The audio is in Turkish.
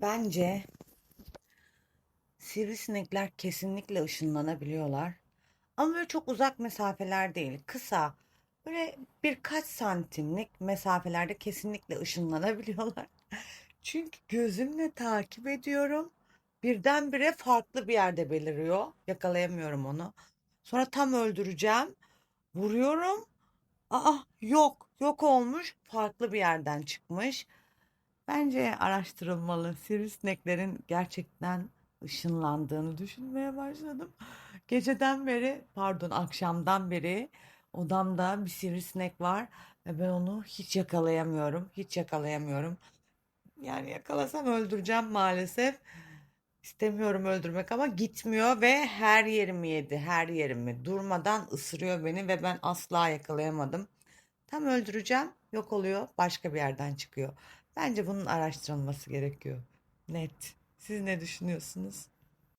Bence sivrisinekler kesinlikle ışınlanabiliyorlar. Ama böyle çok uzak mesafeler değil. Kısa, böyle birkaç santimlik mesafelerde kesinlikle ışınlanabiliyorlar. Çünkü gözümle takip ediyorum. Birdenbire farklı bir yerde beliriyor. Yakalayamıyorum onu. Sonra tam öldüreceğim. Vuruyorum. Aa yok, yok olmuş. Farklı bir yerden çıkmış. Bence araştırılmalı. Sivrisineklerin gerçekten ışınlandığını düşünmeye başladım. Geceden beri, pardon akşamdan beri odamda bir sivrisinek var ve ben onu hiç yakalayamıyorum. Hiç yakalayamıyorum. Yani yakalasam öldüreceğim maalesef. İstemiyorum öldürmek ama gitmiyor ve her yerimi yedi, her yerimi. Durmadan ısırıyor beni ve ben asla yakalayamadım. Tam öldüreceğim, yok oluyor, başka bir yerden çıkıyor. Bence bunun araştırılması gerekiyor. Net. Siz ne düşünüyorsunuz?